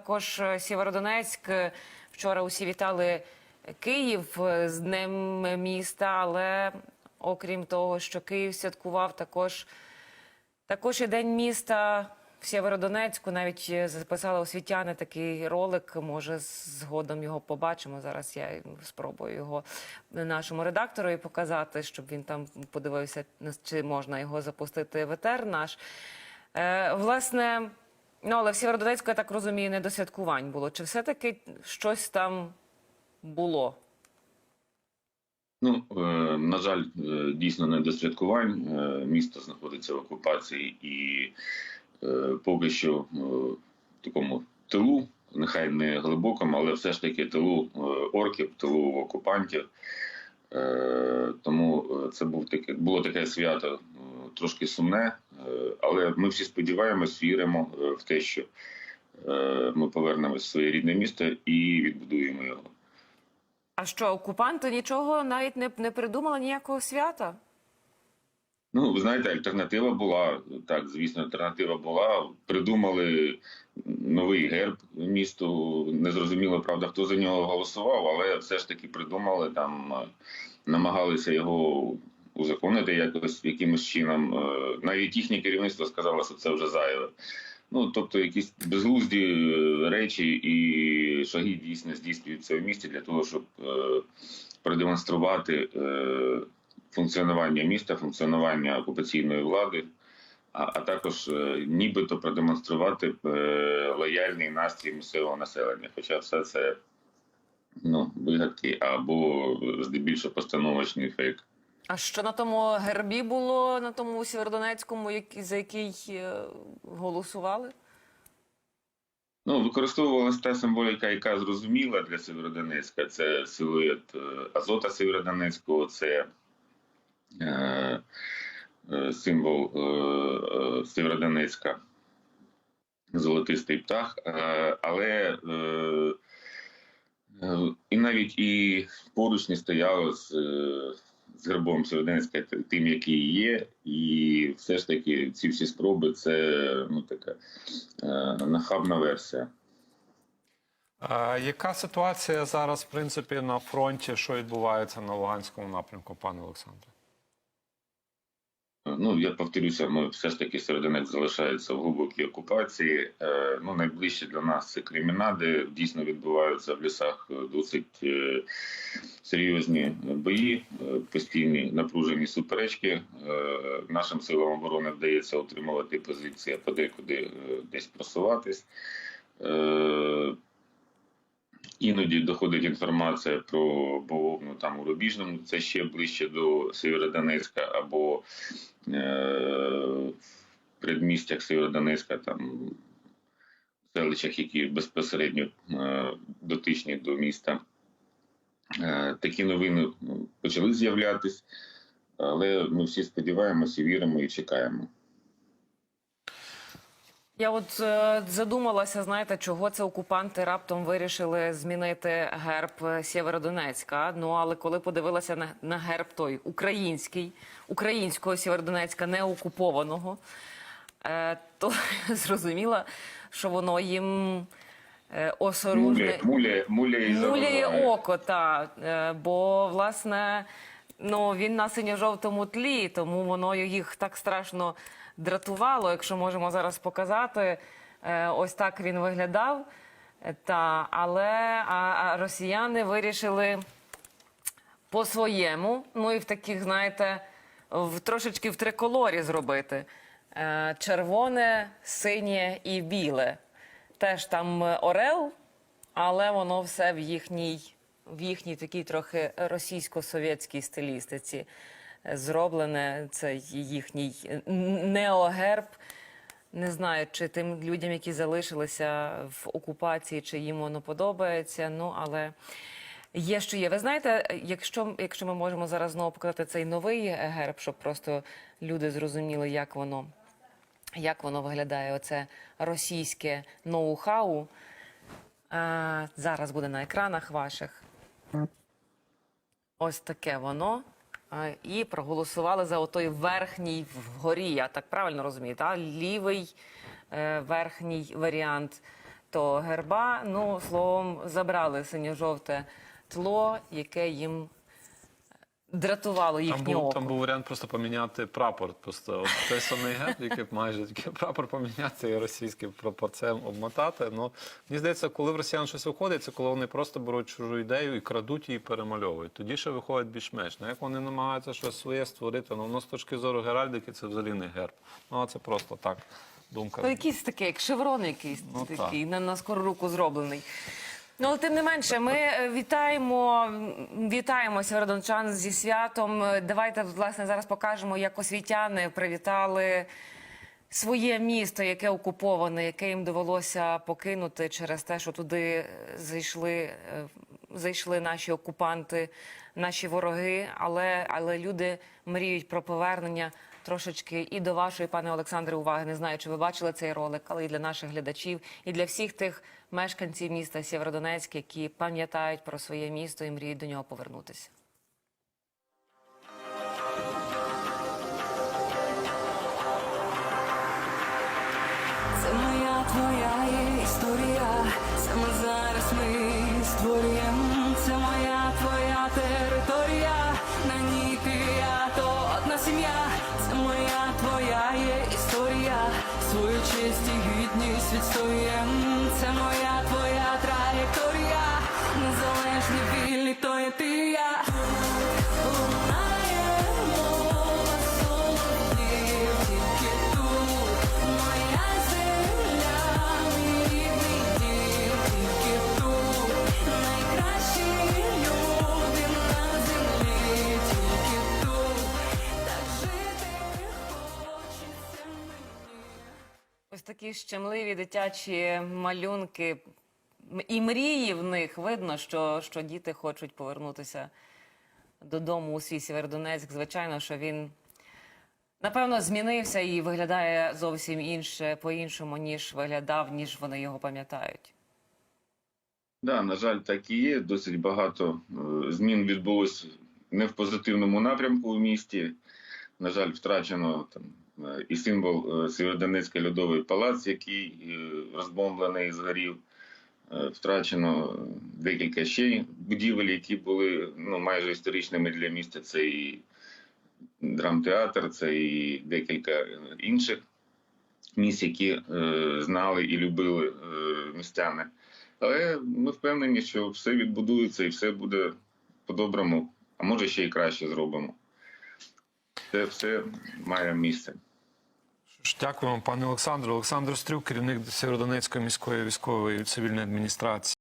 Також е, Сєвєродонецьк. Е, Вчора усі вітали Київ е, з Днем міста, але окрім того, що Київ святкував, також, також і День міста в Сєвєродонецьку. Навіть записали освітяни такий ролик. Може, згодом його побачимо. Зараз я спробую його нашому редактору показати, щоб він там подивився, чи можна його запустити в етер наш. Е, власне. Ну, але в Сєвєродонецьку, я так розумію, не до святкувань було. Чи все-таки щось там було? Ну, е, на жаль, е, дійсно не до святкувань. Е, Місто знаходиться в окупації і поки що в такому тилу, нехай не глибокому, але все ж таки тилу орків, тилу окупантів. Тому це був таке, було таке свято трошки сумне, е, але ми всі сподіваємось, віримо е, в те, що е, ми повернемось в своє рідне місто і відбудуємо його. А що, окупанти нічого навіть не, не придумали ніякого свята? Ну, ви знаєте, альтернатива була так. Звісно, альтернатива була. Придумали новий герб місту. Незрозуміло, правда, хто за нього голосував, але все ж таки придумали там, намагалися його узаконити якось якимось чином. Е, Навіть їхнє керівництво сказало, що це вже зайве. Ну, тобто, якісь безглузді е, речі і шаги дійсно здійснюються в місті для того, щоб е, продемонструвати. Функціонування міста, функціонування окупаційної влади, а, а також нібито продемонструвати лояльний настрій місцевого населення. Хоча все це ну, вигадки або здебільшого постановочний фейк. А що на тому гербі було, на тому Сєвєродонецькому, за який е, голосували? Ну, використовувалася та символіка, яка зрозуміла для Северодонецька. Це силует е, Азота Северодонецького, це е, е, символ е, Северодонецька, золотистий птах. Е, але е, і навіть і поруч не стояло з, е, з гербом Северодонецька тим, який є, і все ж таки ці всі спроби це ну така е, нахабна версія. А яка ситуація зараз, в принципі, на фронті, що відбувається на Луганському напрямку, пане Олександре? Ну, я повторюся, ми все ж таки Серединець залишається в глибокій окупації. Е, ну, найближче для нас це Кремінади. Дійсно відбуваються в лісах е, досить е, серйозні бої, е, постійні напружені суперечки. Е, нашим силам оборони вдається отримувати позиції, а подекуди е, десь просуватись. Іноді доходить інформація про бавовну там у Рубіжному, це ще ближче до Сєвєродонецька, або е, предмістях Сєвєродонецька, там селищах, які безпосередньо е, дотичні до міста. Е, такі новини ну, почали з'являтись, але ми всі сподіваємося, віримо і чекаємо. Я от е, задумалася, знаєте, чого це окупанти раптом вирішили змінити герб Сєвєродонецька. Ну але коли подивилася на, на герб той український, українського Сєвєродонецька, не окупованого, е, то зрозуміла, що воно їм е, осоружне. Муляє, муляє, муляє, око, та е, бо власне ну він на синьо-жовтому тлі, тому воно їх так страшно дратувало. Якщо можемо зараз показати, Е, ось так він виглядав. Е, Та але а, а росіяни вирішили по-своєму, ну і в таких, знаєте, в трошечки в триколорі зробити. Е, червоне, синє і біле. Теж там орел, але воно все в їхній, в їхній такій трохи російсько-совєтській стилістиці зроблене. Це їхній неогерб. Не знаю, чи тим людям, які залишилися в окупації, чи їм воно подобається. Ну але є, що є. Ви знаєте, якщо, якщо ми можемо зараз знову показати цей новий герб, щоб просто люди зрозуміли, як воно, як воно виглядає, оце російське ноу-хау. Зараз буде на екранах ваших. Ось таке воно. І проголосували за отой верхній вгорі. Я так правильно розумію, та? лівий е, верхній варіант. того герба. Ну, словом, забрали синьо-жовте тло, яке їм дратувало Там був, око. там був варіант просто поміняти прапор. Просто от той самий герб, який майже такий прапор поміняти і російський пропорцем обмотати. Ну мені здається, коли в росіян щось виходить, це коли вони просто беруть чужу ідею і крадуть її, перемальовують. Тоді ще виходить більш-менш. Ну, як вони намагаються щось своє створити, ну воно з точки зору геральдики це взагалі не герб. Ну а це просто так. Думка. Ну, якийсь такий, як шеврон якийсь Ну, такий, на, на скору руку зроблений. Ну, але тим не менше, ми е, вітаємо, вітаємо сєвєродончан зі святом. Е, Давайте, власне, зараз покажемо, як освітяни привітали своє місто, яке окуповане, яке їм довелося покинути через те, що туди е, зайшли, зайшли наші окупанти, наші вороги. Але, але люди мріють про повернення трошечки і до вашої, пане Олександре, уваги. Не знаю, чи ви бачили цей ролик, але і для наших глядачів, і для всіх тих мешканців міста Сєвєродонецьк, які пам'ятають про своє місто і мріють до нього повернутися. Це моя твоя історія, саме зараз ми створюємо. Це моя твоя територія, на ній гідність відстоюєм. Це моя щемливі дитячі малюнки і мрії в них видно, що, що діти хочуть повернутися додому у свій Сєвєродонецьк. Звичайно, що він напевно змінився і виглядає зовсім інше по-іншому, ніж виглядав, ніж вони його пам'ятають. Да, на жаль, так і є. Досить багато е, змін відбулось не в позитивному напрямку в місті. На жаль, втрачено там і символ е, Сєвєродонецький льодовий палац, який е, розбомблений і згорів. Е, Втрачено декілька ще будівель, які були ну, майже історичними для міста. Це і драмтеатр, це і декілька інших місць, які е, знали і любили е, містяни. Але ми впевнені, що все відбудується і все буде по-доброму, а може ще й краще зробимо. Це все має місце. Дякуємо, пане Олександре. Олександр Стрюк, керівник Сєвєродонецької міської військової цивільної адміністрації.